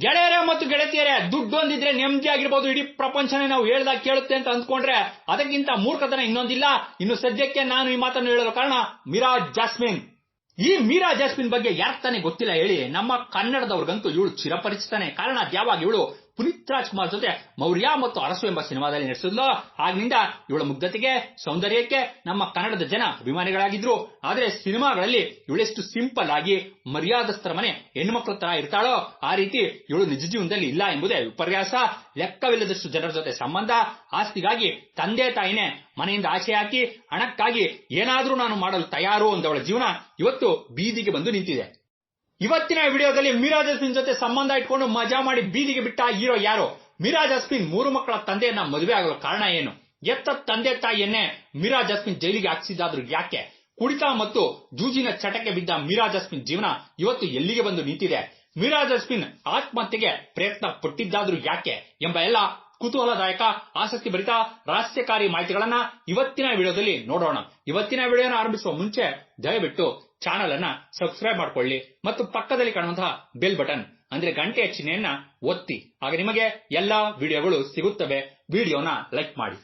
ಗೆಳೆಯರೇ ಮತ್ತು ಗೆಳತಿಯರೇ, ದುಡ್ಡು ಒಂದಿದ್ರೆ ನೆಮ್ಮದಿ ಆಗಿರ್ಬೋದು. ಇಡೀ ಪ್ರಪಂಚನೇ ನಾವು ಹೇಳ್ದಾಗ ಕೇಳುತ್ತೆ ಅಂತ ಅಂದ್ಕೊಂಡ್ರೆ ಅದಕ್ಕಿಂತ ಮೂರ್ಖತನ ಇನ್ನೊಂದಿಲ್ಲ. ಇನ್ನು ಸದ್ಯಕ್ಕೆ ನಾನು ಈ ಮಾತನ್ನು ಹೇಳಲು ಕಾರಣ ಮೀರಾ ಜಾಸ್ಮಿನ್. ಈ ಮೀರಾ ಜಾಸ್ಮಿನ್ ಬಗ್ಗೆ ಯಾರ್ತಾನೆ ತಾನೇ ಗೊತ್ತಿಲ್ಲ ಹೇಳಿ. ನಮ್ಮ ಕನ್ನಡದವ್ರಿಗಂತೂ ಇವಳು ಚಿರಪರಿಚಿತಾನೆ. ಕಾರಣ ಅದ್ಯಾವಾಗ ಇವಳು ಪುನೀತ್ ರಾಜ್ಕುಮಾರ್ ಜೊತೆ ಮೌರ್ಯ ಮತ್ತು ಅರಸು ಎಂಬ ಸಿನಿಮಾದಲ್ಲಿ ನಟಿಸಿದ್ಲು ಆಗಿನಿಂದ ಇವಳ ಮುಗ್ಧತೆಗೆ, ಸೌಂದರ್ಯಕ್ಕೆ ನಮ್ಮ ಕನ್ನಡದ ಜನ ಅಭಿಮಾನಿಗಳಾಗಿದ್ರು. ಆದ್ರೆ ಸಿನಿಮಾಗಳಲ್ಲಿ ಇವಳೆಷ್ಟು ಸಿಂಪಲ್ ಆಗಿ ಮರ್ಯಾದಸ್ಥರ ಮನೆ ಹೆಣ್ಮಕ್ಳ ತರ ಇರ್ತಾಳೋ, ಆ ರೀತಿ ಇವಳು ನಿಜ ಜೀವನದಲ್ಲಿ ಇಲ್ಲ ಎಂಬುದೇ ವಿಪರ್ಯಾಸ. ಲೆಕ್ಕವಿಲ್ಲದಷ್ಟು ಜನರ ಜೊತೆ ಸಂಬಂಧ, ಆಸ್ತಿಗಾಗಿ ತಂದೆ ತಾಯಿನೇ ಮನೆಯಿಂದ ಆಚೆ ಹಾಕಿ ಹಣಕ್ಕಾಗಿ ಏನಾದ್ರೂ ನಾನು ಮಾಡಲು ತಯಾರು ಅಂದವಳ ಜೀವನ ಇವತ್ತು ಬೀದಿಗೆ ಬಂದು ನಿಂತಿದೆ. ಇವತ್ತಿನ ವಿಡಿಯೋದಲ್ಲಿ ಮಿರಾಜ್ ಜಾಸ್ಮಿನ್ ಜೊತೆ ಸಂಬಂಧ ಇಟ್ಕೊಂಡು ಮಜಾ ಮಾಡಿ ಬೀದಿಗೆ ಬಿಟ್ಟ ಹೀರೋ ಯಾರು? ಮಿರಾಜ್ ಜಾಸ್ಮಿನ್ ಮೂರು ಮಕ್ಕಳ ತಂದೆಯನ್ನ ಮದುವೆ ಆಗಲು ಕಾರಣ ಏನು? ಎತ್ತ ತಂದೆ ತಾಯಿಯನ್ನೇ ಮಿರಾಜ್ ಜಾಸ್ಮಿನ್ ಜೈಲಿಗೆ ಹಾಕಿಸಿದಾದ್ರೂ ಯಾಕೆ? ಕುಡಿತ ಮತ್ತು ಜೂಜಿನ ಚಟಕ್ಕೆ ಬಿದ್ದ ಮಿರಾಜ್ ಜಾಸ್ಮಿನ್ ಜೀವನ ಇವತ್ತು ಎಲ್ಲಿಗೆ ಬಂದು ನಿಂತಿದೆ? ಮಿರಾಜ್ ಜಾಸ್ಮಿನ್ ಆತ್ಮಹತ್ಯೆಗೆ ಪ್ರಯತ್ನ ಪಟ್ಟಿದ್ದಾದ್ರೂ ಯಾಕೆ ಎಂಬ ಎಲ್ಲ ಕುತೂಹಲದಾಯಕ, ಆಸಕ್ತಿ ಭರಿತ, ರಹಸ್ಯಕಾರಿ ಮಾಹಿತಿಗಳನ್ನ ಇವತ್ತಿನ ವಿಡಿಯೋದಲ್ಲಿ ನೋಡೋಣ. ಇವತ್ತಿನ ವಿಡಿಯೋನ ಆರಂಭಿಸುವ ಮುಂಚೆ ದಯವಿಟ್ಟು ಚಾನಲ್ ಅನ್ನ ಸಬ್ಸ್ಕ್ರೈಬ್ ಮಾಡ್ಕೊಳ್ಳಿ ಮತ್ತು ಪಕ್ಕದಲ್ಲಿ ಕಾಣುವಂತಹ ಬೆಲ್ ಬಟನ್ ಅಂದ್ರೆ ಗಂಟೆಯ ಚಿಹ್ನೆಯನ್ನ ಒತ್ತಿ. ಆಗ ನಿಮಗೆ ಎಲ್ಲಾ ವಿಡಿಯೋಗಳು ಸಿಗುತ್ತವೆ. ವಿಡಿಯೋನ ಲೈಕ್ ಮಾಡಿ.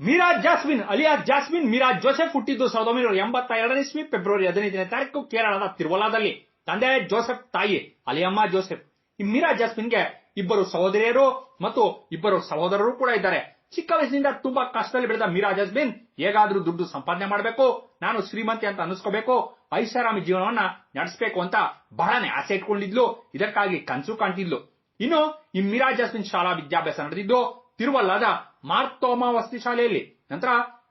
Meera Jasmine, Aliya Jasmine Meera Joseph ಹುಟ್ಟಿದ್ದು ಸಾವಿರದ ಒಂಬೈನೂರ ಎಂಬತ್ತ ಎರಡನೇ ಇಸ್ವಿ, ಫೆಬ್ರವರಿ ಹದಿನೈದನೇ ತಾರೀಕು, ಕೇರಳದ ತಿರುವಲಾದಲ್ಲಿ. ತಂದೆ ಜೋಸೆಫ್, ತಾಯಿ ಅಲಿಯಮ್ಮ ಜೋಸೆಫ್. ಈ ಮೀರಾ ಜಾಸ್ಮಿನ್ಗೆ ಇಬ್ಬರು ಸಹೋದರಿಯರು ಮತ್ತು ಇಬ್ಬರು ಸಹೋದರರು ಕೂಡ ಇದ್ದಾರೆ. ಚಿಕ್ಕ ವಯಸ್ಸಿನಿಂದ ತುಂಬಾ ಕಷ್ಟದಲ್ಲಿ ಬೆಳೆದ ಮೀರಾ ಜಾಸ್ಮಿನ್ ಹೇಗಾದ್ರೂ ದುಡ್ಡು ಸಂಪಾದನೆ ಮಾಡಬೇಕು, ನಾನು ಶ್ರೀಮಂತೆ ಅಂತ ಅನಿಸ್ಕೋಬೇಕು ಐಷಾರಾಮಿ ಜೀವನವನ್ನ ನಡೆಸಬೇಕು ಅಂತ ಬಹಳನೇ ಆಸೆ ಇಟ್ಕೊಂಡಿದ್ಲು. ಇದಕ್ಕಾಗಿ ಕನಸು ಕಾಣ್ತಿದ್ಲು. ಇನ್ನು ಈ ಮೀರಾ ಅಸ್ಮಿನ್ ಶಾಲಾ ವಿದ್ಯಾಭ್ಯಾಸ ನಡೆದಿದ್ದು, ತಿರುವಲ್ಲಾದ ಮಾರ್ತೋಮ ವಸತಿ ಶಾಲೆಯಲ್ಲಿ. ನಂತರ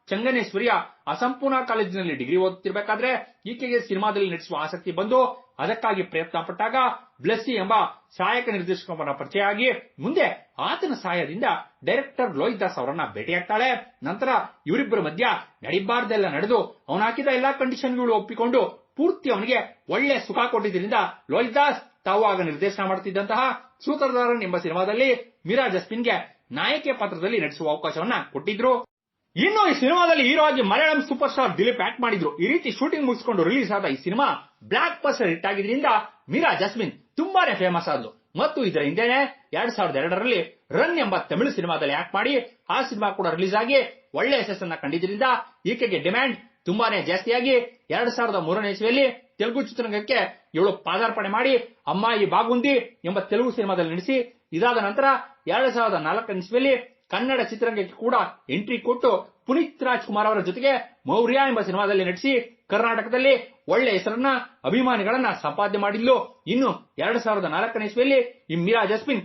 ಚಂಗನೇಶ್ವರಿಯ ಅಸಂಪೂರ್ಣ ಕಾಲೇಜಿನಲ್ಲಿ ಡಿಗ್ರಿ ಓದುತ್ತಿರಬೇಕಾದ್ರೆ ಈಕೆಗೆ ಸಿನಿಮಾದಲ್ಲಿ ನಟಿಸುವ ಆಸಕ್ತಿ ಬಂದು ಅದಕ್ಕಾಗಿ ಪ್ರಯತ್ನ ಪಟ್ಟಾಗ ಬ್ಲೆಸ್ಸಿ ಎಂಬ ಸಹಾಯಕ ನಿರ್ದೇಶಕರ ಪರಿಚಯ ಆಗಿ ಮುಂದೆ ಆತನ ಸಹಾಯದಿಂದ ಡೈರೆಕ್ಟರ್ ಲೋಹಿತ್ ದಾಸ್ ಅವರನ್ನ ಭೇಟಿಯಾಗ್ತಾಳೆ. ನಂತರ ಇವರಿಬ್ಬರ ಮಧ್ಯ ನಡಿಬಾರ್ದೆಲ್ಲ ನಡೆದು ಅವನು ಹಾಕಿದ ಎಲ್ಲಾ ಕಂಡೀಷನ್ಗಳು ಒಪ್ಪಿಕೊಂಡು ಪೂರ್ತಿ ಅವನಿಗೆ ಒಳ್ಳೆ ಸುಖ ಕೊಟ್ಟಿದ್ದರಿಂದ ಲೋಹಿತ್ ದಾಸ್ ತಾವು ಆಗ ನಿರ್ದೇಶನ ಮಾಡುತ್ತಿದ್ದಂತಹ ಸೂತ್ರಧಾರನ್ ಎಂಬ ಸಿನಿಮಾದಲ್ಲಿ ಮೀರಾ ಜಸ್ಮಿನ್ಗೆ ನಾಯಕಿಯ ಪಾತ್ರದಲ್ಲಿ ನಟಿಸುವ ಅವಕಾಶವನ್ನ ಕೊಟ್ಟಿದ್ರು. ಇನ್ನು ಈ ಸಿನಿಮಾದಲ್ಲಿ ಹೀರೋ ಆಗಿ Malayalam super star Dileep act ಮಾಡಿದ್ರು. ಈ ರೀತಿ ಶೂಟಿಂಗ್ ಮುಗಿಸಿಕೊಂಡು ರಿಲೀಸ್ ಆದ ಈ ಸಿನಿಮಾ ಬ್ಲಾಕ್ ಬಸ್ಟರ್ ಹಿಟ್ ಆಗಿದ್ರಿಂದ ಮೀರಾ ಜಾಸ್ಮಿನ್ ತುಂಬಾನೇ ಫೇಮಸ್ ಆದ್ಲು. ಮತ್ತು ಇದರ ಹಿಂದೆನೆ ಎರಡ್ ಸಾವಿರದ ಎರಡರಲ್ಲಿ ರನ್ ಎಂಬ ತಮಿಳು ಸಿನಿಮಾದಲ್ಲಿ ಆಕ್ಟ್ ಮಾಡಿ ಆ ಸಿನಿಮಾ ಕೂಡ ರಿಲೀಸ್ ಆಗಿ ಒಳ್ಳೆ ಯಶಸ್ಸನ್ನ ಕಂಡಿದ್ರಿಂದ ಈಕೆಗೆ ಡಿಮ್ಯಾಂಡ್ ತುಂಬಾನೇ ಜಾಸ್ತಿಯಾಗಿ ಎರಡ್ ಸಾವಿರದ ಮೂರನೇ ಇಸ್ವಿಯಲ್ಲಿ ತೆಲುಗು ಚಿತ್ರರಂಗಕ್ಕೆ ಇವಳು ಪಾದಾರ್ಪಣೆ ಮಾಡಿ ಅಮ್ಮಾಯಿ ಬಾಗುಂದಿ ಎಂಬ ತೆಲುಗು ಸಿನಿಮಾದಲ್ಲಿ ನಡೆಸಿ ಇದಾದ ನಂತರ ಎರಡ್ ಸಾವಿರದ ನಾಲ್ಕನೇ ಇಸ್ವಿಯಲ್ಲಿ ಕನ್ನಡ ಚಿತ್ರರಂಗಕ್ಕೆ ಕೂಡ ಎಂಟ್ರಿ ಕೊಟ್ಟು ಪುನೀತ್ ರಾಜ್ಕುಮಾರ್ ಅವರ ಜೊತೆಗೆ ಮೌರ್ಯ ಎಂಬ ಸಿನಿಮಾದಲ್ಲಿ ನಟಿಸಿ ಕರ್ನಾಟಕದಲ್ಲಿ ಒಳ್ಳೆ ಹೆಸರನ್ನ, ಅಭಿಮಾನಿಗಳನ್ನ ಸಂಪಾದನೆ ಮಾಡಿದ್ಲು. ಇನ್ನು ಎರಡ್ ಸಾವಿರದ ನಾಲ್ಕನೇ ಇಸ್ವಿಯಲ್ಲಿ ಈ ಮೀರಾ ಜಸ್ಮಿನ್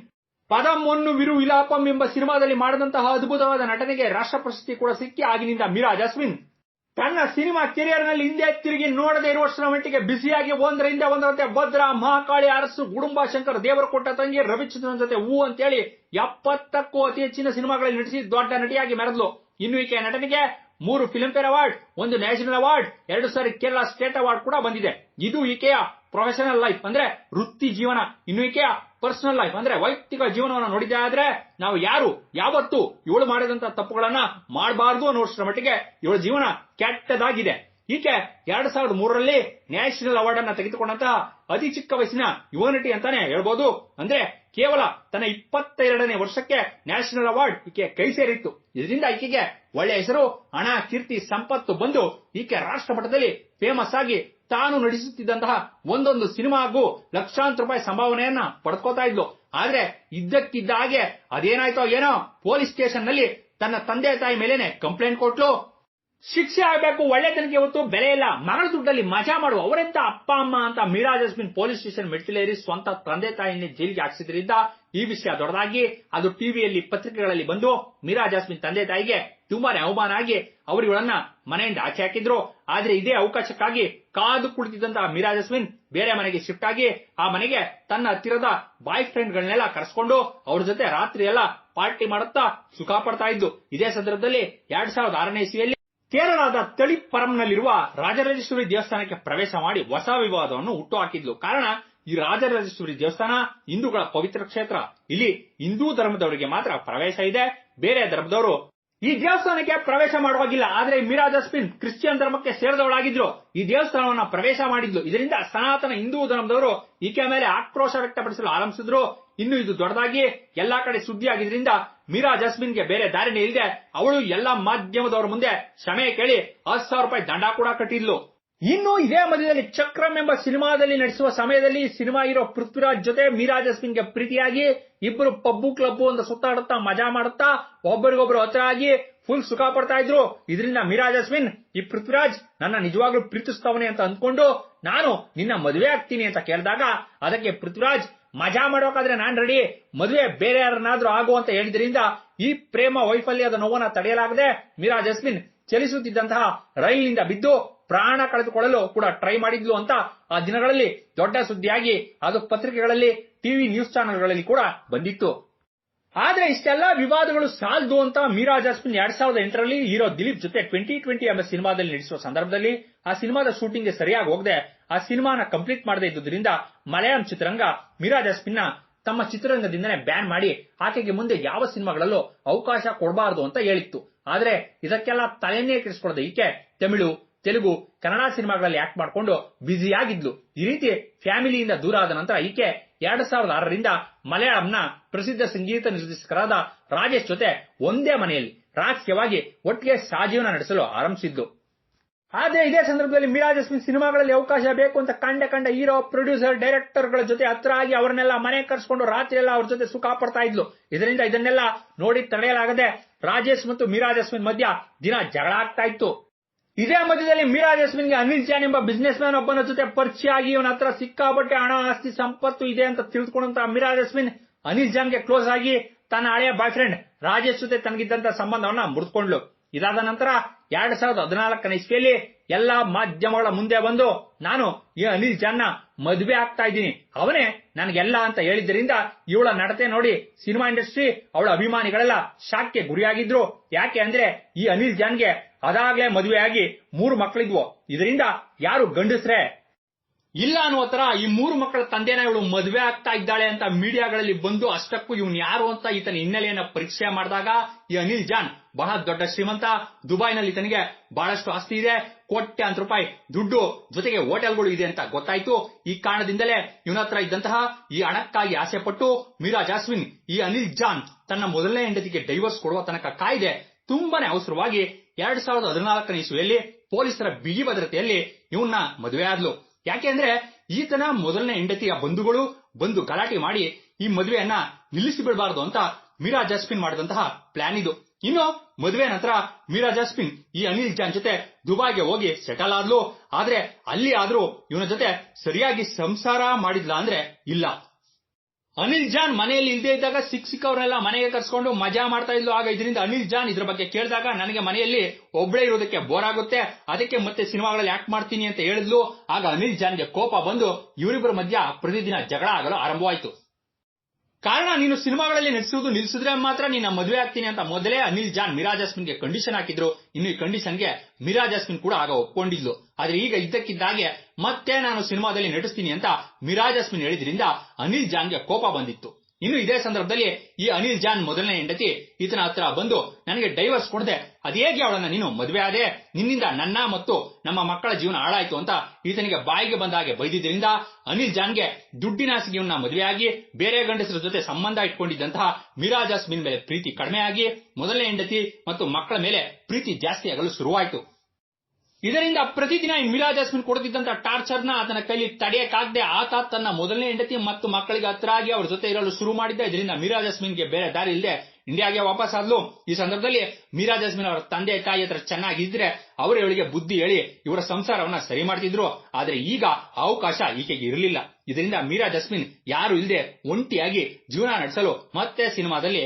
ಒನ್ನು ವಿರು ವಿಲಾಪಂ ಎಂಬ ಸಿನಿಮಾದಲ್ಲಿ ಮಾಡಿದಂತಹ ಅದ್ಭುತವಾದ ನಟನೆಗೆ ರಾಷ್ಟ್ರ ಪ್ರಶಸ್ತಿ ಕೂಡ ಸಿಕ್ಕಿ ಆಗಿನಿಂದ ಮೀರಾ ಜಾಸ್ಮಿನ್. ತನ್ನ ಸಿನಿಮಾ ಕೆರಿಯರ್ನಲ್ಲಿ ಹಿಂದೆ ತಿರುಗಿ ನೋಡದೆ ಇರುವಷ್ಟರ ಮಟ್ಟಿಗೆ ಬಿಸಿಯಾಗಿ ಒಂದರ ಹಿಂದೆ ಒಂದರಂತೆ ಭದ್ರ, ಮಹಾಕಾಳಿ ಅರಸು, ಗುಡುಂಬ, ಶಂಕರ್ ದೇವರ ಕೊಟ್ಟ ತಂಗಿ, ರವಿಚಂದ್ರನ್ ಜೊತೆ ಹೂ ಅಂತೇಳಿ ಎಪ್ಪತ್ತಕ್ಕೂ ಅತಿ ಹೆಚ್ಚಿನ ಸಿನಿಮಾಗಳಲ್ಲಿ ನಟಿಸಿ ದೊಡ್ಡ ನಟಿಯಾಗಿ ಮೆರೆದ್ಲು. ಇನ್ನು ಈಕೆ ನಟನೆಗೆ ಮೂರು ಫಿಲ್ಮ್ ಫೇರ್ ಅವಾರ್ಡ್ ಒಂದು ನ್ಯಾಷನಲ್ ಅವಾರ್ಡ್ ಎರಡು ಸಾರಿ ಕೇರಳ ಸ್ಟೇಟ್ ಅವಾರ್ಡ್ ಕೂಡ ಬಂದಿದೆ. ಇದು ಈಕೆಯ ಪ್ರೊಫೆಷನಲ್ ಲೈಫ್ ಅಂದ್ರೆ ವೃತ್ತಿ ಜೀವನ, ಇನ್ನು ಪರ್ಸನಲ್ ಲೈಫ್ ಅಂದ್ರೆ ವೈಯಕ್ತಿಕ ಜೀವನವನ್ನು ನೋಡಿದ್ದೇ ಆದ್ರೆ ನಾವು ಯಾರು, ಯಾವತ್ತು ಇವಳು ಮಾಡಿದಂತ ತಪ್ಪುಗಳನ್ನ ಮಾಡಬಾರದು ಅನ್ನೋಷ್ಟರ ಮಟ್ಟಿಗೆ ಇವಳ ಜೀವನ ಕೆಟ್ಟದಾಗಿದೆ. ಈಕೆ ಎರಡ್ ಸಾವಿರದ ಮೂರರಲ್ಲಿ ನ್ಯಾಷನಲ್ ಅವಾರ್ಡ್ ಅನ್ನ ತೆಗೆದುಕೊಂಡಂತ ಅತಿ ಚಿಕ್ಕ ವಯಸ್ಸಿನ ಯುವ ನಟಿ ಅಂತಾನೆ ಹೇಳ್ಬೋದು. ಅಂದ್ರೆ ಕೇವಲ ತನ್ನ ಇಪ್ಪತ್ತೆರಡನೇ ವರ್ಷಕ್ಕೆ ನ್ಯಾಷನಲ್ ಅವಾರ್ಡ್ ಈಕೆ ಕೈ ಸೇರಿತ್ತು. ಇದರಿಂದ ಈಕೆಗೆ ಒಳ್ಳೆ ಹೆಸರು, ಹಣ, ಕೀರ್ತಿ, ಸಂಪತ್ತು ಬಂದು ಈಕೆ ರಾಷ್ಟ್ರ ಮಟ್ಟದಲ್ಲಿ ಫೇಮಸ್ ಆಗಿ ತಾನು ನಟಿಸುತ್ತಿದ್ದಂತಹ ಒಂದೊಂದು ಸಿನಿಮಾಗೂ ಲಕ್ಷಾಂತರ ರೂಪಾಯಿ ಸಂಭಾವನೆಯನ್ನ ಪಡ್ಕೋತಾ ಇದ್ಲು. ಆದ್ರೆ ಇದ್ದಕ್ಕಿದ್ದ ಹಾಗೆ ಅದೇನಾಯ್ತೋ ಏನೋ ಪೊಲೀಸ್ ಸ್ಟೇಷನ್ನಲ್ಲಿ ತನ್ನ ತಂದೆ ತಾಯಿ ಮೇಲೇನೆ ಕಂಪ್ಲೇಂಟ್ ಕೊಟ್ಲು. ಶಿಕ್ಷೆ ಆಗಬೇಕು, ಒಳ್ಳೆತನಕ್ಕೆ ಇವತ್ತು ಬೆಲೆ ಇಲ್ಲ. ಮಗಳ ದುಡ್ಡಲ್ಲಿ ಮಜಾ ಮಾಡುವ. ಅವರೆಂತ ಅಪ್ಪ, ಅಮ್ಮ ಅಂತ ಮೀರಾ ಜಸ್ಮಿನ್ ಪೊಲೀಸ್ ಸ್ಟೇಷನ್ ಮೆಟ್ಟಿಲೇರಿ ಸ್ವಂತ ತಂದೆ ತಾಯಿಯನ್ನೇ ಜೈಲಿಗೆ ಹಾಕಿಸಿದ್ರಿಂದ ಈ ವಿಷಯ ದೊಡ್ಡದಾಗಿ. ಅದು ಟಿವಿಯಲ್ಲಿ ಪತ್ರಿಕೆಗಳಲ್ಲಿ ಬಂದು ಮೀರಾ ಜಾಸ್ಮಿನ್ ತಂದೆ ತಾಯಿಗೆ ತುಂಬಾನೇ ಅವಮಾನ ಆಗಿ ಅವರುಗಳನ್ನ ಮನೆಯಿಂದ ಆಚೆ ಹಾಕಿದ್ರು. ಆದ್ರೆ ಇದೇ ಅವಕಾಶಕ್ಕಾಗಿ ಕಾದು ಕುಳಿತಿದ್ದಂತಹ ಮೀರಾ ಜಾಸ್ಮಿನ್ ಬೇರೆ ಮನೆಗೆ ಶಿಫ್ಟ್ ಆಗಿ ಆ ಮನೆಗೆ ತನ್ನ ಹತ್ತಿರದ ಬಾಯ್ ಫ್ರೆಂಡ್ ಗಳನ್ನೆಲ್ಲ ಕರೆಸ್ಕೊಂಡು ಅವ್ರ ಜೊತೆ ರಾತ್ರಿ ಎಲ್ಲ ಪಾರ್ಟಿ ಮಾಡುತ್ತಾ ಸುಖ ಪಡ್ತಾ ಇದ್ದು. ಇದೇ ಸಂದರ್ಭದಲ್ಲಿ ಎರಡ್ ಸಾವಿರದ ಆರನೇ ಇಸ್ವಿಯಲ್ಲಿ ಕೇರಳದ ತಳಿಪರಂನಲ್ಲಿರುವ ರಾಜರಾಜೇಶ್ವರಿ ದೇವಸ್ಥಾನಕ್ಕೆ ಪ್ರವೇಶ ಮಾಡಿ ಹೊಸ ವಿವಾದವನ್ನು ಹುಟ್ಟುಹಾಕಿದ್ಲು. ಕಾರಣ, ಈ ರಾಜರಾಜೇಶ್ವರಿ ದೇವಸ್ಥಾನ ಹಿಂದೂಗಳ ಪವಿತ್ರ ಕ್ಷೇತ್ರ. ಇಲ್ಲಿ ಹಿಂದೂ ಧರ್ಮದವರಿಗೆ ಮಾತ್ರ ಪ್ರವೇಶ ಇದೆ, ಬೇರೆ ಧರ್ಮದವರು ಈ ದೇವಸ್ಥಾನಕ್ಕೆ ಪ್ರವೇಶ ಮಾಡುವಾಗಿಲ್ಲ. ಆದ್ರೆ ಮೀರಾ ಜಸ್ಮಿನ್ ಕ್ರಿಶ್ಚಿಯನ್ ಧರ್ಮಕ್ಕೆ ಸೇರಿದವಳಾಗಿದ್ರು. ಈ ದೇವಸ್ಥಾನವನ್ನ ಪ್ರವೇಶ ಮಾಡಿದ್ಲು. ಇದರಿಂದ ಸನಾತನ ಹಿಂದೂ ಧರ್ಮದವರು ಈಕೆ ಮೇಲೆ ಆಕ್ರೋಶ ವ್ಯಕ್ತಪಡಿಸಲು ಆರಂಭಿಸಿದ್ರು. ಇನ್ನು ಇದು ದೊಡ್ಡದಾಗಿ ಎಲ್ಲಾ ಕಡೆ ಸುದ್ದಿ ಆಗಿದ್ರಿಂದ ಮೀರಾ ಜಸ್ಮಿನ್ಗೆ ಬೇರೆ ದಾರಿನೇ ಇಲ್ಲದೆ ಅವಳು ಎಲ್ಲಾ ಮಾಧ್ಯಮದವರ ಮುಂದೆ ಕ್ಷಮೆ ಕೇಳಿ ಹತ್ತು ಸಾವಿರ ರೂಪಾಯಿ ದಂಡ ಕೂಡ ಕಟ್ಟಿದ್ಲು. ಇನ್ನು ಇದೇ ಮಧ್ಯದಲ್ಲಿ ಚಕ್ರಂ ಎಂಬ ಸಿನಿಮಾದಲ್ಲಿ ನಟಿಸುವ ಸಮಯದಲ್ಲಿ ಸಿನಿಮಾ ಇರೋ ಪೃಥ್ವಿರಾಜ್ ಜೊತೆ ಮೀರಾ ಜಸ್ಮಿನ್ಗೆ ಪ್ರೀತಿಯಾಗಿ ಇಬ್ಬರು ಪಬ್ಬು ಕ್ಲಬ್ ಅಂತ ಸುತ್ತಾಡುತ್ತಾ ಮಜಾ ಮಾಡುತ್ತಾ ಒಬ್ಬರಿಗೊಬ್ಬರು ಹತ್ರ ಆಗಿ ಫುಲ್ ಸುಖ ಪಡ್ತಾ ಇದ್ರು. ಇದರಿಂದ ಮೀರಾ ಜಸ್ಮಿನ್, ಈ ಪೃಥ್ವಿರಾಜ್, ನನ್ನ ನಿಜವಾಗ್ಲೂ ಪ್ರೀತಿಸ್ತವನೆ ಅಂತ ಅಂದ್ಕೊಂಡು, ನಾನು ನಿನ್ನ ಮದುವೆ ಆಗ್ತೀನಿ ಅಂತ ಕೇಳಿದಾಗ, ಅದಕ್ಕೆ ಪೃಥ್ವಿರಾಜ್ ಮಜಾ ಮಾಡೋಕಾದ್ರೆ ನಾನ್ ರೆಡಿ ಮದುವೆ ಬೇರೆ ಯಾರನ್ನಾದ್ರೂ ಆಗು ಅಂತ ಹೇಳಿದ್ರಿಂದ ಈ ಪ್ರೇಮ ವೈಫಲ್ಯದ ನೋವನ್ನ ತಡೆಯಲಾಗದೆ ಮೀರಾ ಜಸ್ಮಿನ್ ಚಲಿಸುತ್ತಿದ್ದಂತಹ ರೈಲಿನಿಂದ ಬಿದ್ದು ಪ್ರಾಣ ಕಳೆದುಕೊಳ್ಳಲು ಕೂಡ ಟ್ರೈ ಮಾಡಿದ್ಲು ಅಂತ ಆ ದಿನಗಳಲ್ಲಿ ದೊಡ್ಡ ಸುದ್ದಿಯಾಗಿ ಅದು ಪತ್ರಿಕೆಗಳಲ್ಲಿ, ಟಿವಿ ನ್ಯೂಸ್ ಚಾನೆಲ್ಗಳಲ್ಲಿ ಕೂಡ ಬಂದಿತ್ತು. ಆದ್ರೆ ಇಷ್ಟೆಲ್ಲ ವಿವಾದಗಳು ಸಾಲದು ಅಂತ ಮೀರಾ ಜಾಸ್ಮಿನ್ ಎರಡ್ ಸಾವಿರದ ಎಂಟರಲ್ಲಿ ಹೀರೋ ದಿಲೀಪ್ ಜೊತೆ ಟ್ವೆಂಟಿ ಟ್ವೆಂಟಿ ಎಂಬ ಸಿನಿಮಾದಲ್ಲಿ ನಡೆಸುವ ಸಂದರ್ಭದಲ್ಲಿ ಆ ಸಿನಿಮಾದ ಶೂಟಿಂಗ್ಗೆ ಸರಿಯಾಗಿ ಹೋಗದೆ ಆ ಸಿನಿಮಾನ ಕಂಪ್ಲೀಟ್ ಮಾಡದೇ ಇದ್ದುದರಿಂದ ಮಲಯಾಳಂ ಚಿತ್ರರಂಗ ಮೀರಾ ಜಾಸ್ಮಿನ್ನ ತಮ್ಮ ಚಿತ್ರರಂಗದಿಂದನೇ ಬ್ಯಾನ್ ಮಾಡಿ ಆಕೆಗೆ ಮುಂದೆ ಯಾವ ಸಿನಿಮಾಗಳಲ್ಲೂ ಅವಕಾಶ ಕೊಡಬಾರದು ಅಂತ ಹೇಳಿತ್ತು. ಆದ್ರೆ ಇದಕ್ಕೆಲ್ಲ ತಲೆನೇ ಕೆಡಿಸ್ಕೊಳ್ಳದೆ ಈಕೆ. ತಮಿಳು, ತೆಲುಗು, ಕನ್ನಡ ಸಿನಿಮಾಗಳಲ್ಲಿ ಆಕ್ಟ್ ಮಾಡಿಕೊಂಡು ಬ್ಯುಸಿ ಆಗಿದ್ಲು ಈ ರೀತಿ ಫ್ಯಾಮಿಲಿಯಿಂದ ದೂರ ಆದ ನಂತರ ಈಕೆ ಎರಡ್ ಸಾವಿರದ ಆರರಿಂದ ಮಲಯಾಳಂನ ಪ್ರಸಿದ್ಧ ಸಂಗೀತ ನಿರ್ದೇಶಕರಾದ ರಾಜೇಶ್ ಜೊತೆ ಒಂದೇ ಮನೆಯಲ್ಲಿ ರಾಜಕೀಯವಾಗಿ ಒಟ್ಟಿಗೆ ಸಹಜೀವನ ನಡೆಸಲು ಆರಂಭಿಸಿದ್ದು. ಆದ್ರೆ ಇದೇ ಸಂದರ್ಭದಲ್ಲಿ ಮೀರಾ ಜಸ್ಮಿನ್ ಸಿನಿಮಾಗಳಲ್ಲಿ ಅವಕಾಶ ಬೇಕು ಅಂತ ಕಂಡ ಕಂಡ ಹೀರೋ, ಪ್ರೊಡ್ಯೂಸರ್ ಡೈರೆಕ್ಟರ್ಗಳ ಜೊತೆ ಹತ್ರ ಆಗಿ ಅವರನ್ನೆಲ್ಲ ಮನೆ ಕರೆಸ್ಕೊಂಡು ರಾತ್ರಿ ಎಲ್ಲ ಅವ್ರ ಜೊತೆ ಸುಖ ಪಡ್ತಾ ಇದ್ಲು. ಇದರಿಂದ ಇದನ್ನೆಲ್ಲ ನೋಡಿ ತಡೆಯಲಾಗದೆ ರಾಜೇಶ್ ಮತ್ತು ಮೀರಾ ಜಸ್ಮಿನ್ ಮಧ್ಯ ದಿನ ಜಗಳ ಆಗ್ತಾ ಇತ್ತು. ಇದೇ ಮಧ್ಯದಲ್ಲಿ ಮೀರಾ ಜಸ್ಮಿನ್ಗೆ ಅನಿಲ್ ಜಾನ್ ಎಂಬ ಬಿಸ್ನೆಸ್ ಮ್ಯಾನ್ ಒಬ್ಬನ ಜೊತೆ ಪರಿಚಯ ಆಗಿ ಇವನ ಹತ್ರ ಸಿಕ್ಕಾಪಟ್ಟೆ ಹಣ, ಆಸ್ತಿ, ಸಂಪತ್ತು ಇದೆ ಅಂತ ತಿಳಿದುಕೊಂಡಂತ ಮೀರಾ ಜಸ್ಮಿನ್ ಅನಿಲ್ ಜಾನ್ಗೆ ಕ್ಲೋಸ್ ಆಗಿ ತನ್ನ ಹಳೆಯ ಬಾಯ್ ಫ್ರೆಂಡ್ ರಾಜೇಶ್ ಜೊತೆ ತನಗಿದ್ದಂತ ಸಂಬಂಧವನ್ನ ಮುರಿದುಕೊಂಡ್ಲು. ಇದಾದ ನಂತರ ಎರಡ್ ಸಾವಿರದ ಹದಿನಾಲ್ಕನೇ ಇಸ್ವಿಯಲ್ಲಿ ಎಲ್ಲಾ ಮಾಧ್ಯಮಗಳ ಮುಂದೆ ಬಂದು, ನಾನು ಈ ಅನಿಲ್ ಜಾನ್ನ ಮದುವೆ ಆಗ್ತಾ ಇದ್ದೀನಿ. ಅವನೇ ನನಗೆಲ್ಲ ಅಂತ ಹೇಳಿದ್ದರಿಂದ ಇವಳ ನಡತೆ ನೋಡಿ ಸಿನಿಮಾ ಇಂಡಸ್ಟ್ರಿ, ಅವಳ ಅಭಿಮಾನಿಗಳೆಲ್ಲ ಶಾಕ್ಗೆ ಗುರಿಯಾಗಿದ್ರು. ಯಾಕೆ ಅಂದ್ರೆ ಈ ಅನಿಲ್ ಜಾನ್ಗೆ ಅದಾಗ್ಲೇ ಮದುವೆಯಾಗಿ ಮೂರು ಮಕ್ಕಳಿದ್ವು ಇದರಿಂದ ಯಾರು ಗಂಡಸ್ರೆ ಇಲ್ಲ ಅನ್ನೋ ತರ ಈ ಮೂರು ಮಕ್ಕಳ ತಂದೆನ ಇವಳು ಮದುವೆ ಆಗ್ತಾ ಇದ್ದಾಳೆ ಅಂತ ಮೀಡಿಯಾಗಳಲ್ಲಿ ಬಂದು ಅಷ್ಟಕ್ಕೂ ಇವನ್ ಯಾರು ಅಂತ ಈತನ ಹಿನ್ನೆಲೆಯನ್ನ ಪರೀಕ್ಷೆ ಮಾಡಿದಾಗ ಈ ಅನಿಲ್ ಜಾನ್ ಬಹಳ ದೊಡ್ಡ ಶ್ರೀಮಂತ. ದುಬೈನಲ್ಲಿ ತನಗೆ ಬಹಳಷ್ಟು ಆಸ್ತಿ ಇದೆ. ಕೋಟ್ಯಾಂತರ ರೂಪಾಯಿ ದುಡ್ಡು ಜೊತೆಗೆ ಹೋಟೆಲ್ಗಳು ಇದೆ ಅಂತ ಗೊತ್ತಾಯ್ತು. ಈ ಕಾರಣದಿಂದಲೇ ಇವನ ಹತ್ರ ಇದ್ದಂತಹ ಈ ಹಣಕ್ಕಾಗಿ ಆಸೆ ಪಟ್ಟು ಮೀರಾ ಜಾಸ್ವಿನ್, ಈ ಅನಿಲ್ ಜಾನ್ ತನ್ನ ಮೊದಲನೇ ಹೆಂಡತಿಗೆ ಡೈವರ್ಸ್ ಕೊಡುವ ತನಕ ಕಾಯ್ದೆ ತುಂಬಾನೇ ಅವಸರವಾಗಿ ಎರಡ್ ಸಾವಿರದ ಹದಿನಾಲ್ಕನೇ ಇಸುವೆಯಲ್ಲಿ ಪೊಲೀಸರ ಬಿಗಿ ಭದ್ರತೆಯಲ್ಲಿ ಇವನ್ನ ಮದುವೆ ಆದ್ಲು. ಯಾಕೆಂದ್ರೆ ಈತನ ಮೊದಲನೇ ಹೆಂಡತಿಯ ಬಂಧುಗಳು ಬಂದು ಗಲಾಟೆ ಮಾಡಿ ಈ ಮದುವೆಯನ್ನ ನಿಲ್ಲಿಸಿ ಬಿಡಬಾರದು ಅಂತ ಮೀರಾ ಜಾಸ್ಮಿನ್ ಮಾಡಿದಂತಹ ಪ್ಲಾನ್ ಇದು. ಇನ್ನು ಮದುವೆ ನಂತರ ಮೀರಾ ಜಾಸ್ಮಿನ್ ಈ ಅನಿಲ್ ಜಾನ್ ಜೊತೆ ದುಬಾಯ್ಗೆ ಹೋಗಿ ಸೆಟಲ್ ಆದ್ಲು. ಆದ್ರೆ ಅಲ್ಲಿ ಆದ್ರೂ ಇವನ ಜೊತೆ ಸರಿಯಾಗಿ ಸಂಸಾರ ಮಾಡಿದ್ಲಾ ಅಂದ್ರೆ ಇಲ್ಲ. ಅನಿಲ್ ಜಾನ್ ಮನೆಯಲ್ಲಿ ಇಲ್ಲದೇ ಇದ್ದಾಗ ಸಿಕ್ ಸಿಕ್ಕವ್ರನ್ನೆಲ್ಲ ಮನೆಗೆ ಕರ್ಸ್ಕೊಂಡು ಮಜಾ ಮಾಡ್ತಾ ಇದ್ಲು. ಆಗ ಇದರಿಂದ ಅನಿಲ್ ಜಾನ್ ಇದ್ರ ಬಗ್ಗೆ ಕೇಳಿದಾಗ ನನಗೆ ಮನೆಯಲ್ಲಿ ಒಬ್ಬಳೇ ಇರೋದಕ್ಕೆ ಬೋರ್ ಆಗುತ್ತೆ. ಅದಕ್ಕೆ ಮತ್ತೆ ಸಿನಿಮಾಗಳಲ್ಲಿ ಆಕ್ಟ್ ಮಾಡ್ತೀನಿ ಅಂತ ಹೇಳಿದ್ಲು. ಆಗ ಅನಿಲ್ ಜಾನ್ಗೆ ಕೋಪ ಬಂದು ಇವರಿಬ್ಬರ ಮಧ್ಯ ಪ್ರತಿದಿನ ಜಗಳ ಆಗಲು ಆರಂಭವಾಯಿತು. ಕಾರಣ, ನೀನು ಸಿನಿಮಾಗಳಲ್ಲಿ ನಟಿಸುವುದು ನಿಲ್ಲಿಸಿದ್ರೆ ಮಾತ್ರ ನಿನ್ನ ಮದುವೆ ಆಗ್ತೀನಿ ಅಂತ ಮೊದಲೇ ಅನಿಲ್ ಜಾನ್ ಮಿರಾಜಾಸ್ಮಿನ್ಗೆ ಕಂಡೀಷನ್ ಹಾಕಿದ್ರು. ಇನ್ನು ಈ ಕಂಡೀಷನ್ಗೆ ಮೀರಾ ಜಾಸ್ಮಿನ್ ಕೂಡ ಆಗ ಒಪ್ಕೊಂಡಿದ್ಲು. ಆದ್ರೆ ಈಗ ಇದ್ದಕ್ಕಿದ್ದಾಗೆ ಮತ್ತೆ ನಾನು ಸಿನಿಮಾದಲ್ಲಿ ನಟಿಸ್ತೀನಿ ಅಂತ ಮಿರಾಜಾಸ್ಮಿನ್ ಹೇಳಿದ್ರಿಂದ ಅನಿಲ್ ಜಾನ್ಗೆ ಕೋಪ ಬಂದಿತ್ತು. ಇನ್ನು ಇದೇ ಸಂದರ್ಭದಲ್ಲಿ ಈ ಅನಿಲ್ ಜಾನ್ ಮೊದಲನೇ ಹೆಂಡತಿ ಈತನ ಹತ್ರ ಬಂದು ನನಗೆ ಡೈವರ್ಸ್ ಕೊಡದೆ ಅದೇಗೆ ಅವಳನ್ನ ನೀನು ಮದುವೆ ಆದೆ? ನಿನ್ನಿಂದ ನನ್ನ ಮತ್ತು ನಮ್ಮ ಮಕ್ಕಳ ಜೀವನ ಹಾಳಾಯ್ತು ಅಂತ ಈತನಿಗೆ ಬಾಯಿಗೆ ಬಂದ ಹಾಗೆ ಬೈದಿದ್ದರಿಂದ ಅನಿಲ್ ಜಾನ್ಗೆ ದುಡ್ಡಿನ ಇವನ್ನ ಮದುವೆಯಾಗಿ ಬೇರೆ ಗಂಡಸರ ಜೊತೆ ಸಂಬಂಧ ಇಟ್ಕೊಂಡಿದ್ದಂತಹ ಮೀರಾ ಜಾಸ್ಮಿನ್ ಮೇಲೆ ಪ್ರೀತಿ ಕಡಿಮೆಯಾಗಿ ಮೊದಲನೇ ಹೆಂಡತಿ ಮತ್ತು ಮಕ್ಕಳ ಮೇಲೆ ಪ್ರೀತಿ ಜಾಸ್ತಿ ಆಗಲು ಶುರುವಾಯಿತು. ಇದರಿಂದ ಪ್ರತಿದಿನ ಮೀರಾ ಜಾಸ್ಮಿನ್ ಕೊಡುತ್ತಿದ್ದಂತ ಟಾರ್ಚರ್ನ ಆತನ ಕೈಲಿ ತಡೆಯಕ್ಕಾಗದೆ ಆತ ತನ್ನ ಮೊದಲನೇ ಹೆಂಡತಿ ಮತ್ತು ಮಕ್ಕಳಿಗೆ ಹತ್ರ ಆಗಿ ಅವ್ರ ಜೊತೆ ಇರಲು ಶುರು ಮಾಡಿದ್ದ. ಇದರಿಂದ ಮೀರಾ ಜಾಸ್ಮಿನ್ಗೆ ಬೇರೆ ದಾರಿ ಇಲ್ಲದೆ ಇಂಡಿಯಾಗೆ ವಾಪಸ್ ಆದ್ಲು ಈ ಸಂದರ್ಭದಲ್ಲಿ ಮೀರಾ ಜಾಸ್ಮಿನ್ ಅವರ ತಂದೆ ತಾಯಿ ಹತ್ರ ಚೆನ್ನಾಗಿದ್ರೆ ಅವರು ಇವಳಿಗೆ ಬುದ್ಧಿ ಹೇಳಿ ಇವರ ಸಂಸಾರವನ್ನ ಸರಿ ಮಾಡ್ತಿದ್ರು. ಆದ್ರೆ ಈಗ ಅವಕಾಶ ಈಕೆಗೆ ಇರಲಿಲ್ಲ. ಇದರಿಂದ ಮೀರಾ ಜಾಸ್ಮಿನ್ ಯಾರು ಇಲ್ಲದೆ ಒಂಟಿಯಾಗಿ ಜೀವನ ನಡೆಸಲು ಮತ್ತೆ ಸಿನಿಮಾದಲ್ಲಿ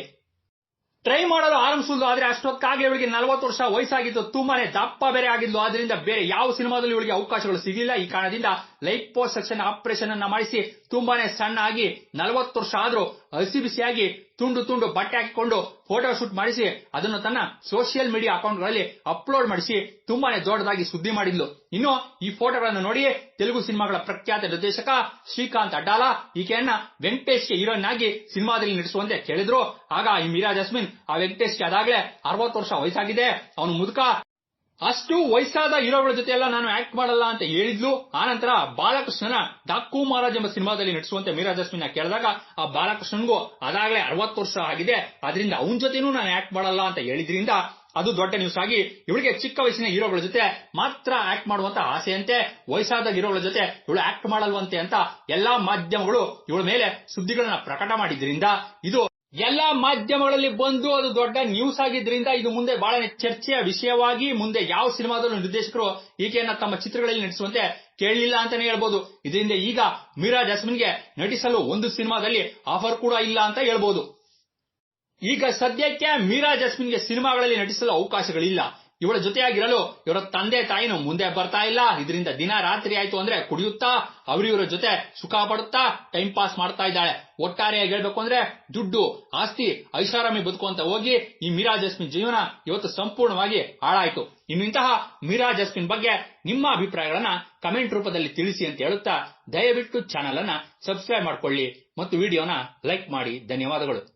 ಟ್ರೈ ಮಾಡಲು ಆರಂಭಿಸಿದ್ಲು ಆದ್ರೆ ಅಷ್ಟೊತ್ತಾಗಿ ಇವಳಿಗೆ ನಲವತ್ತು ವರ್ಷ ವಯಸ್ಸಾಗಿತ್ತು. ತುಂಬಾನೇ ದಪ್ಪ ಬೇರೆ ಆಗಿದ್ಲು. ಆದ್ರಿಂದ ಬೇರೆ ಯಾವ ಸಿನಿಮಾದಲ್ಲಿ ಇವಳಿಗೆ ಅವಕಾಶಗಳು ಸಿಗಲಿಲ್ಲ. ಈ ಕಾರಣದಿಂದ ಲೈಪೋಸೆಕ್ಷನ್ ಆಪರೇಷನ್ ಅನ್ನ ಮಾಡಿಸಿ ತುಂಬಾನೇ ಸಣ್ಣ ಆಗಿ ನಲವತ್ತು ವರ್ಷ ಆದ್ರೂ ಹಸಿ ಬಿಸಿಯಾಗಿ ತುಂಡು ತುಂಡು ಬಟ್ಟೆ ಹಾಕಿಕೊಂಡು ಫೋಟೋ ಶೂಟ್ ಮಾಡಿಸಿ ಅದನ್ನು ತನ್ನ ಸೋಷಿಯಲ್ ಮೀಡಿಯಾ ಅಕೌಂಟ್ಗಳಲ್ಲಿ ಅಪ್ಲೋಡ್ ಮಾಡಿಸಿ ತುಂಬಾನೇ ದೊಡ್ಡದಾಗಿ ಸುದ್ದಿ ಮಾಡಿದ್ಲು. ಇನ್ನು ಈ ಫೋಟೋಗಳನ್ನು ನೋಡಿ ತೆಲುಗು ಸಿನಿಮಾಗಳ ಪ್ರಖ್ಯಾತ ನಿರ್ದೇಶಕ ಶ್ರೀಕಾಂತ್ ಅಡ್ಡಾಲ, ಈಕೆಯನ್ನ ವೆಂಕಟೇಶ್ಗೆ ಹೀರೋಯಿನ್ ಆಗಿ ಸಿನಿಮಾದಲ್ಲಿ ನಡೆಸುವಂತೆ ಕೇಳಿದ್ರು. ಆಗ ಈ ಮೀರಾ ಜಸ್ಮಿನ್ ಆ ವೆಂಕಟೇಶ್ಗೆ ಅದಾಗಲೇ ಅರವತ್ತು ವರ್ಷ ವಯಸ್ಸಾಗಿದೆ. ಅವನು ಮುದುಕ. ಅಷ್ಟು ವಯಸ್ಸಾದ ಹೀರೋಗಳ ಜೊತೆ ಎಲ್ಲ ನಾನು ಆಕ್ಟ್ ಮಾಡಲ್ಲ ಅಂತ ಹೇಳಿದ್ಲು. ಆನಂತರ ಬಾಲಕೃಷ್ಣನ ಡಾಕು ಮಹಾರಾಜ್ ಎಂಬ ಸಿನಿಮಾದಲ್ಲಿ ನಟಿಸುವಂತೆ ಮೀರಾ ಜಾಸ್ಮಿನ್ ಕೇಳಿದಾಗ ಆ ಬಾಲಕೃಷ್ಣನ್ಗೂ ಅದಾಗಲೇ ಅರವತ್ತು ವರ್ಷ ಆಗಿದೆ. ಅದರಿಂದ ಅವನ ಜೊತೆನೂ ನಾನು ಆಕ್ಟ್ ಮಾಡಲ್ಲ ಅಂತ ಹೇಳಿದ್ರಿಂದ ಅದು ದೊಡ್ಡ ನ್ಯೂಸ್ ಆಗಿ ಇವಳಿಗೆ ಚಿಕ್ಕ ವಯಸ್ಸಿನ ಹೀರೋಗಳ ಜೊತೆ ಮಾತ್ರ ಆಕ್ಟ್ ಮಾಡುವಂತ ಆಸೆಯಂತೆ, ವಯಸ್ಸಾದ ಹೀರೋಗಳ ಜೊತೆ ಇವಳು ಆಕ್ಟ್ ಮಾಡಲ್ವಂತೆ ಅಂತ ಎಲ್ಲಾ ಮಾಧ್ಯಮಗಳು ಇವಳ ಮೇಲೆ ಸುದ್ದಿಗಳನ್ನ ಪ್ರಕಟ ಮಾಡಿದ್ರಿಂದ ಇದು ಎಲ್ಲಾ ಮಾಧ್ಯಮಗಳಲ್ಲಿ ಬಂದು ಅದು ದೊಡ್ಡ ನ್ಯೂಸ್ ಆಗಿದ್ರಿಂದ ಇದು ಮುಂದೆ ಬಹಳ ಚರ್ಚೆಯ ವಿಷಯವಾಗಿ ಮುಂದೆ ಯಾವ ಸಿನಿಮಾದಲ್ಲೂ ನಿರ್ದೇಶಕರು ಈಕೆಯನ್ನ ತಮ್ಮ ಚಿತ್ರಗಳಲ್ಲಿ ನಟಿಸುವಂತೆ ಕೇಳಲಿಲ್ಲ ಅಂತಾನೆ ಹೇಳ್ಬೋದು. ಇದರಿಂದ ಈಗ ಮೀರಾ ಜಾಸ್ಮಿನ್ಗೆ ನಟಿಸಲು ಒಂದು ಸಿನಿಮಾದಲ್ಲಿ ಆಫರ್ ಕೂಡ ಇಲ್ಲ ಅಂತ ಹೇಳ್ಬೋದು. ಈಗ ಸದ್ಯಕ್ಕೆ ಮೀರಾ ಜಾಸ್ಮಿನ್ಗೆ ಸಿನಿಮಾಗಳಲ್ಲಿ ನಟಿಸಲು ಅವಕಾಶಗಳಿಲ್ಲ. ಇವಳ ಜೊತೆಯಾಗಿರಲು ಇವರ ತಂದೆ ತಾಯಿನೂ ಮುಂದೆ ಬರ್ತಾ ಇಲ್ಲ. ಇದರಿಂದ ದಿನ ರಾತ್ರಿ ಆಯ್ತು ಅಂದ್ರೆ ಕುಡಿಯುತ್ತಾ ಅವರಿವರ ಜೊತೆ ಸುಖ ಪಡುತ್ತಾ ಟೈಮ್ ಪಾಸ್ ಮಾಡ್ತಾ ಇದ್ದಾಳೆ. ಒಟ್ಟಾರೆಯಾಗಿ ಹೇಳ್ಬೇಕು ಅಂದ್ರೆ ದುಡ್ಡು, ಆಸ್ತಿ, ಐಷಾರಾಮಿ ಬದುಕುವಂತ ಹೋಗಿ ಈ ಮೀರಾ ಜಸ್ಮಿನ್ ಜೀವನ ಇವತ್ತು ಸಂಪೂರ್ಣವಾಗಿ ಹಾಳಾಯ್ತು. ಇನ್ನು ಇಂತಹ ಮೀರಾ ಜಸ್ಮಿನ್ ಬಗ್ಗೆ ನಿಮ್ಮ ಅಭಿಪ್ರಾಯಗಳನ್ನ ಕಮೆಂಟ್ ರೂಪದಲ್ಲಿ ತಿಳಿಸಿ ಅಂತ ಹೇಳುತ್ತಾ, ದಯವಿಟ್ಟು ಚಾನೆಲ್ ಅನ್ನ ಸಬ್ಸ್ಕ್ರೈಬ್ ಮಾಡ್ಕೊಳ್ಳಿ ಮತ್ತು ವಿಡಿಯೋನ ಲೈಕ್ ಮಾಡಿ. ಧನ್ಯವಾದಗಳು.